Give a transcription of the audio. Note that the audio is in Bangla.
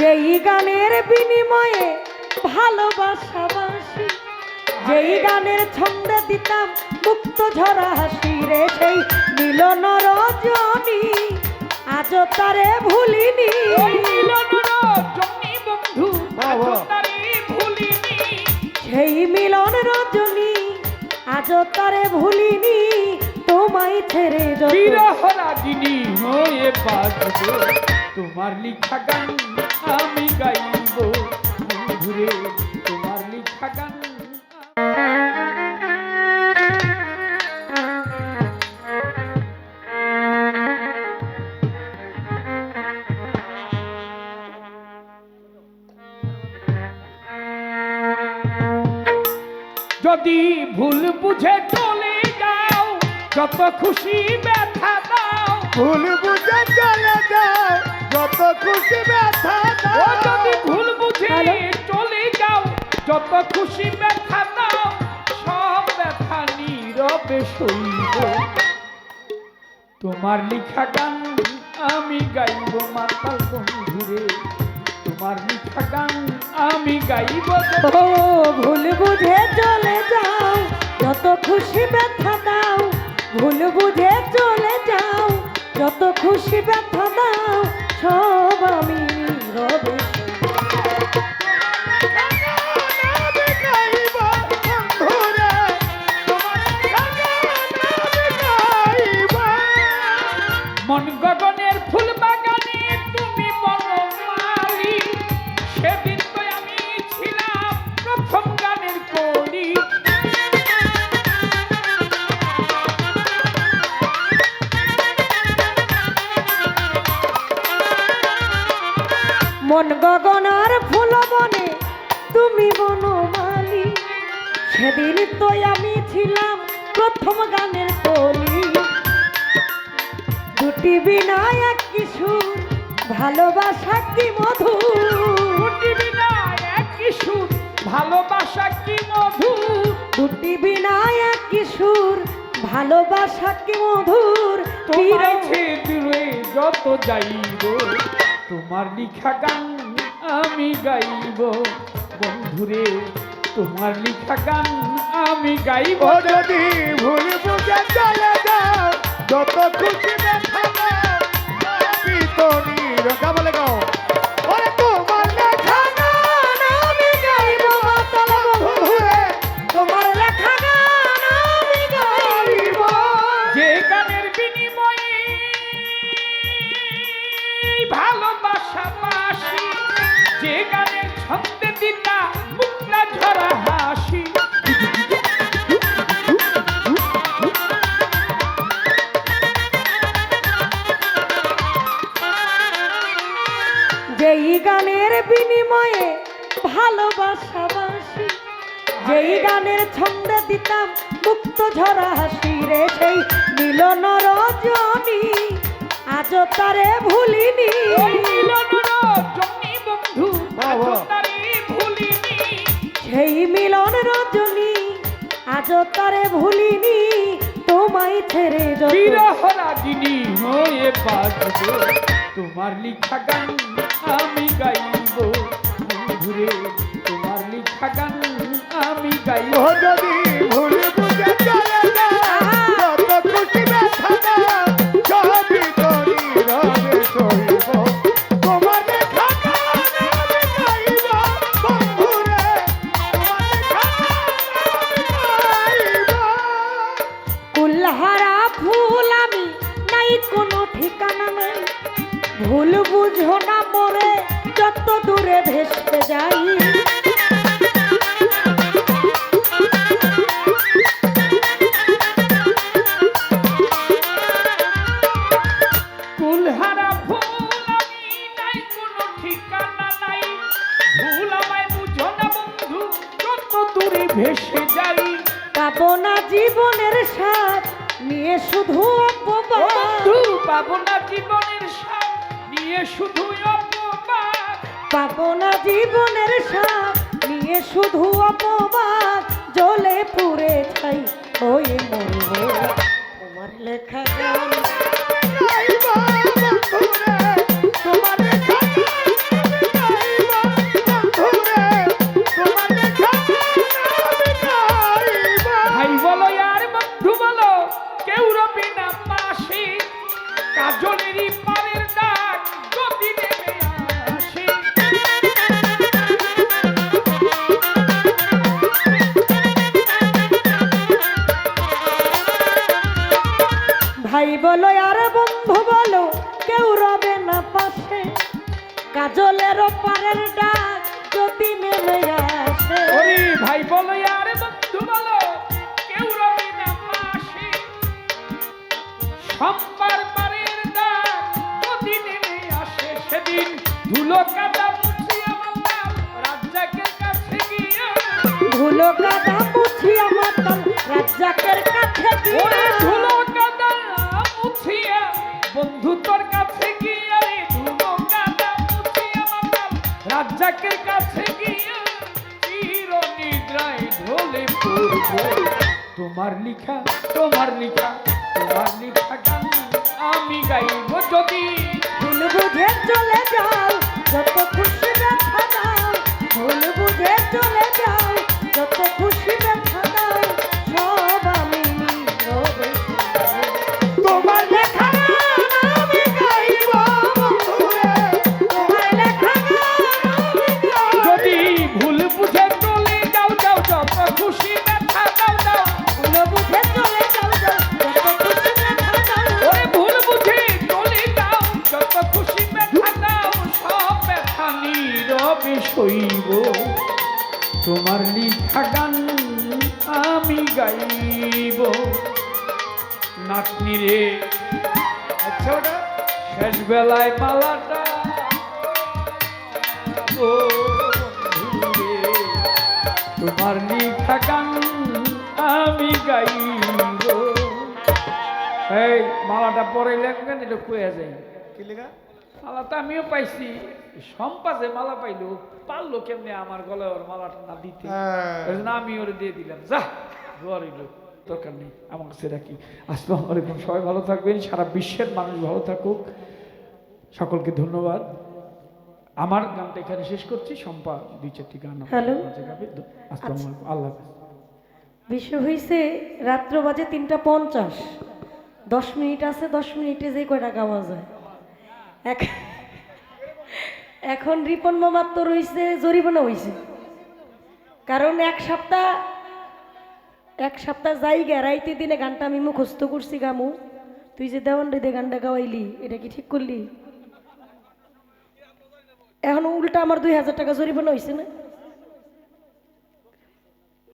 যেই গানের বিনিময়ে ভালোবাসা বাসি যেই গানের ছন্দে দিতাম মুক্ত ঝরা হাসি রে সেই মিলন রজনী আজও তারে ভুলিনি মিলন বন্ধু বাহ, বাহ। আজও তারে ভুলিনি সেই মিলন রজনী আজও তারে ভুলিনি তোমায় ছেড়ে যত বিরহ রাগিনী হয়ে বাজবো তোমার লিখা গান যদি ভুল বুঝে চলে যাও যত খুশি ব্যথা দাও। ভুল বুঝে চলে যাও যত খুশি ব্যথা দাও। যদি ভুল বুঝে? চলে যাও যত খুশি ব্যথা দাও সব ব্যথা নীরবে সইব। তোমার লিখা গান আমি গাইব মাতাল আমি গাইব ভুল বুঝে চলে যাও, যত খুশি ব্যথা দাও, ভুল বুঝে চলে যাও, যত খুশি ব্যথা দাও, সব আমি মন গগনার ফুল বনে তুমি বনমালি। সেদিন তো আমি ছিলাম প্রথম গানের কলি। দুটি বিনা এক কিশোর ভালোবাসা কি মধু? দুটি বিনা এক কিশোর ভালোবাসা কি মধু? দুটি বিনা এক কিশোর ভালোবাসা কি মধুর? তোমায় বিরহ- দূরে যত যাইব তোমার লিখা গান আমি গাইব। বন্ধুরে তোমার লিখা গান আমি গাইব। যদি ভুল বুঝে চলে যাও যত খুশি তো নিরকা বলে গাও ভালোবাসা বাসি যেই গানের ছন্দে দিতাম মুক্ত ঝরা হাসি রে, সেই মিলন রজনী। আজও তারে ভুলিনি। বন্ধু সেই মিলন রজনী, আজও তারে ভুলিনি। তোমায় ছেড়ে তোমার লিখা গান আমি গাইব। ঘুরে তোমার লিখা গান আমি গাইব ও যদি যত দূরে ভেসে যাই। পাবো না জীবনের সাথ নিয়ে শুধু অপবাদ। পাবো না জীবনের সাথ নিয়ে শুধু অপবাদ। পাবো না জীবনের সাপ নিয়ে শুধু অপবাদ জলে পুরে ছাই ওই মরবো। তোমার লেখা জলের পারের ডাক যদি নেমে আসে। ওরে ভাই বলো আর বন্ধু বলো কেউ রবি না পাশে। সম্পার পারের ডাক যদি নেমে আসে সেদিন ধুলো কাদা মুছিয়ে মারলাম রাজ্জাকের কাছে গিয়ে। ধুলো কাদা মুছি আমার তল রাজ্জাকের কাছে গিয়া। তোমার লিখা তোমার লিখা তোমার লিখা গান আমি গাইব যদি। ভুল বুঝে চলে যাও, যত খুশি দেখা দাও ভুল বুঝে চলে যাও। গান আমি গাইব। নাতনি রে আচ্ছা ওটা শেষ বেলায় মালাটা ও তোমার লিখা গান আমি গাইব। এই মালাটা পরে লেখবেন এটা কয়ে যায় কি লেখা? মালা তো আমিও পাইছি। সম্পাসে মালা পাইলো পারল কেমনে আমার গলায় ওর মালাটা না দিতে? হ্যাঁ। ওই জন্য আমি ওরে দিয়ে দিলাম। যা রইল দরকার নেই আমার কাছে রাখি। আসসালামু আলাইকুম সবাই ভালো থাকবেন সারা বিশ্বের মানুষ ভালো থাকুক। সকলকে ধন্যবাদ। আমার গানটা এখানে শেষ করছি। সম্পা দুই চারটি গান হ্যালো। আসসালামু আলাইকুম আল্লাহ বিশ্ব হয়েছে রাত্র বাজে তিনটা পঞ্চাশ। দশ মিনিট আছে দশ মিনিটে যে কয়টা গাওয়া যায়। এক- এখন রিপন মামার তো রয়েছে, জরিমানা হয়েছে। কারণ এক সপ্তাহ এক সপ্তাহ যাই গে রাইতে দিনে গানটা আমি মুখস্থ করছি গামু। তুই যে দেওয়ান রে গানটা গাওয়াইলি, এটা কি ঠিক করলি? এখন উল্টা আমার দুই হাজার টাকা জরিমানা হয়েছে না?